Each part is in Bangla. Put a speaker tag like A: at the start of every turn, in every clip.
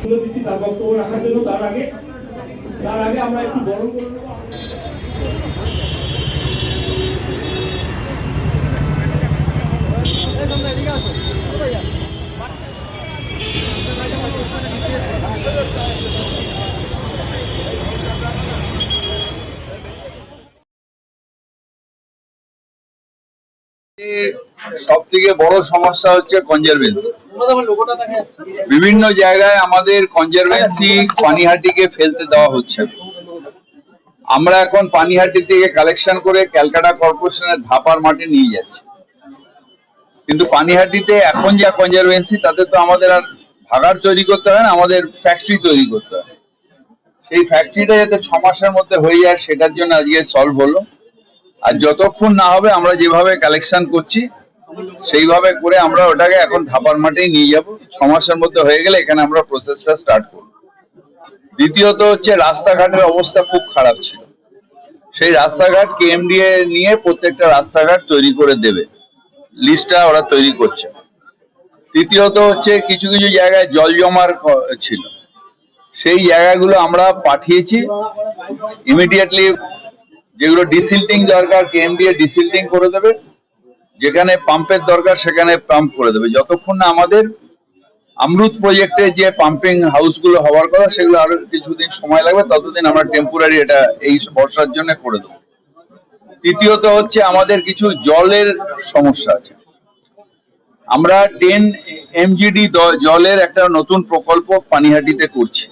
A: তুলে দিচ্ছি তার বক্তব্য রাখার জন্য। তার আগে তার আগে আমরা একটু বরণ করে নেব।
B: সব থেকে বড় সমস্যা হচ্ছে কনজারভেন্সি বিভিন্ন জায়গায় আমাদের কনজারভেন্সি পানিহাটিকে ফেলতে দেওয়া হচ্ছে। আমরা এখন পানিহাটি থেকে কালেকশন করে ক্যালকাটা কর্পোরেশনের ধাপার মাঠে নিয়ে যাচ্ছি। কিন্তু পানিহাটিতে এখন যা কনজারভেন্সি তাতে তো আমাদের আর ভাগার তৈরি করতে হয় না, আমাদের ফ্যাক্টরি তৈরি করতে হয়। সেই ফ্যাক্টরিটা যাতে ছ মাসের মধ্যে হয়ে যায়, সেটার জন্য আজকে সলভ হলো। আর যতক্ষণ না হবে, আমরা যেভাবে কালেকশন করছি, সেইভাবে করে আমরা ওটাকে এখন ধাপার মাঠেই নিয়ে যাব। ছ মাসের মধ্যে হয়ে গেলে এখানে আমরা প্রসেসটা স্টার্ট করব। দ্বিতীয়ত হচ্ছে রাস্তাঘাটের অবস্থা খুব খারাপ ছিল। সেই রাস্তাঘাট কেএমডিএ নিয়ে প্রত্যেকটা রাস্তাঘাট তৈরি করে দেবে। লিস্টটা ওরা তৈরি করছে। তৃতীয়ত হচ্ছে কিছু কিছু জায়গায় জল জমার ছিল। সেই জায়গাগুলো আমরা পাঠিয়েছি। ইমিডিয়েটলি যেগুলো ডিসিল্টিং দরকার কেএমডিএ ডিসিল্টিং করে দেবে, যেখানে পাম্পের দরকার সেখানে পাম্প করে দেবে। যতক্ষণ না আমাদের আমরুত প্রজেক্টে যে পাম্পিং হাউসগুলো হওয়ার কথা, সেগুলো আরও কিছুদিন সময় লাগবে, ততদিন আমরা টেম্পোরারি এটা, এই বর্ষার জন্য করে দেবো। তৃতীয়ত হচ্ছে আমাদের কিছু জলের সমস্যা আছে। আমরা টেন এমজিডি জলের একটা নতুন প্রকল্প পানিহাটিতে করছি।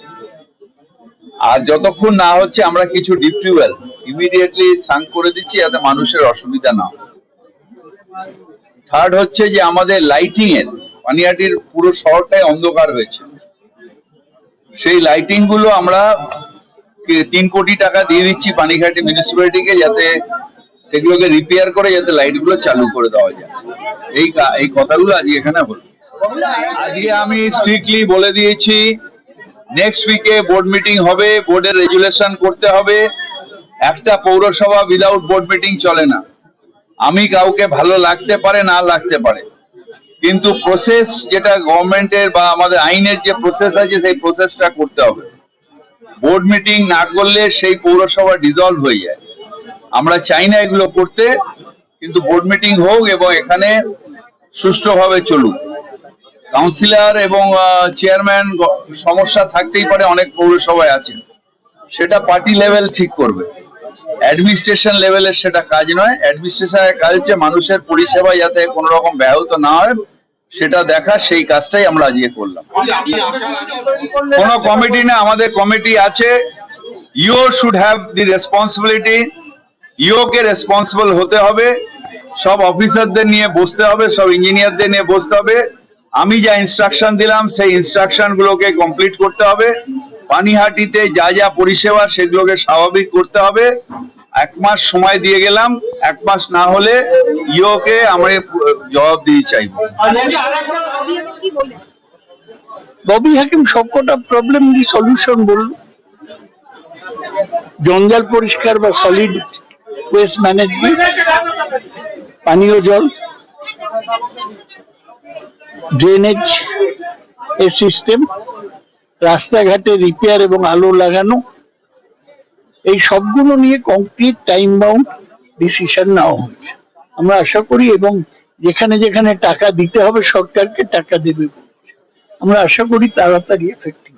B: আর যতক্ষণ না হচ্ছে আমরা কিছু ডিপ টিউবওয়েল ইমিডিয়েটলি সাং করে দিচ্ছি যাতে মানুষের অসুবিধা না থার্ড হচ্ছে যে আমাদের লাইটিং এর পানিহাটির পুরো শহরটাই অন্ধকার হয়েছে। সেই লাইটিংগুলো আমরা তিন কোটি টাকা দিয়ে দিচ্ছি পানিঘাটি মিউনিসিপ্যালিটিকে যাতে সেগুলোকে রিপেয়ার করে, যাতে লাইটগুলো চালু করে দেওয়া যায়। এই এই কথাগুলো আজকে এখানে হলো আজকে আমি স্ট্রিক্টলি বলে দিয়েছি নেক্সট উইকে বোর্ড মিটিং হবে বোর্ডের রেজুলেশন করতে হবে। একটা পৌরসভা উইদাউট বোর্ড মিটিং চলে না। আমি কাউকে ভালো লাগতে পারে, না লাগতে পারে। কিন্তু প্রসেস যেটা গভর্নমেন্টের বা আমাদের আইনের যে প্রসেস আছে, সেই প্রসেসটা করতে হবে। বোর্ড মিটিং না করলে সেই পৌরসভা ডিজলভ হয়ে যায়। আমরা চাই না এগুলো করতে, কিন্তু বোর্ড মিটিং হোক এবং এখানে সুষ্ঠুভাবে চলুক। কাউন্সিলর এবং চেয়ারম্যান সমস্যা থাকতেই পারে, অনেক পৌরসভায় আছে সেটা পার্টি লেভেল ঠিক করবে। অ্যাডমিনিস্ট্রেশন লেভেলের সেটা কাজ নয়। অ্যাডমিনিস্ট্রেশনের কাজ হচ্ছে মানুষের পরিষেবা যাতে কোনো রকম ব্যাহত না হয়, সেটা দেখা, সেই কাজটাই আমরা আজকে করলাম। কোনো কমিটি না, আমাদের কমিটি আছে। You should have the responsibility ইও কে রেসপন্সিবল হতে হবে। সব অফিসারদের নিয়ে বসতে হবে, সব ইঞ্জিনিয়ারদের নিয়ে বসতে হবে। আমি যা ইনস্ট্রাকশন দিলাম, সেই ইনস্ট্রাকশন গুলোকে কমপ্লিট করতে হবে। পানিহাটিতে যা যা পরিষেবা সেগুলোকে স্বাভাবিক করতে হবে। এক মাস সময় দিয়ে গেলাম, এক মাস না হলে ইওকে আমরা জবাব দিয়ে চাইব।
C: ববি হাকিম সবকটা প্রবলেম সলিউশন বলল জঞ্জাল পরিষ্কার বা সলিড ওয়েস্ট ম্যানেজমেন্ট পানীয় জল ড্রেনেজ এ সিস্টেম রাস্তাঘাটে রিপেয়ার এবং আলো লাগানো, এই সবগুলো নিয়ে কংক্রিট টাইম বাউন্ড ডিসিশন নেওয়া হয়েছে। আমরা আশা করি এবং যেখানে যেখানে টাকা দিতে হবে, সরকারকে টাকা দেবে আমরা আশা করি তাড়াতাড়ি এফেক্টিভ